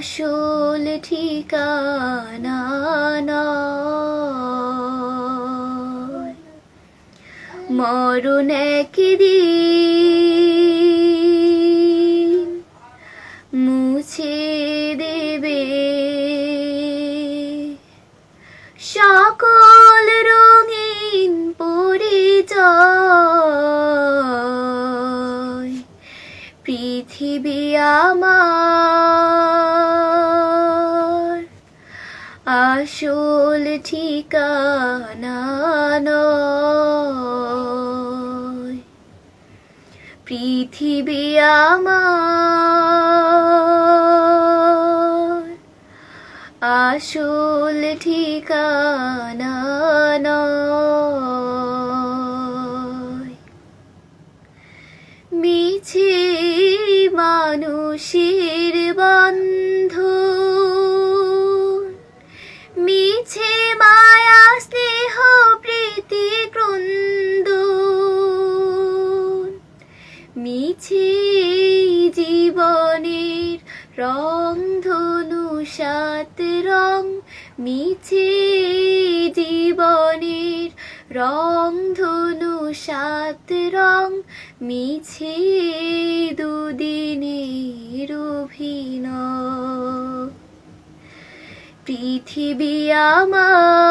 আসল ঠিকানা মরণ একদিন মুছে দেবে। সকল রঙিন পরিচয় পৃথিবী আমার আসল ঠিকানা পৃথিবী আমার আসল ঠিকানা মিছে মানুষের মিছে জীবনের রং ধনু সাত রং, মিছে জীবনের রং ধনু সাত রং, মিছে দুদিনের অভিনয়। পৃথিবী আমার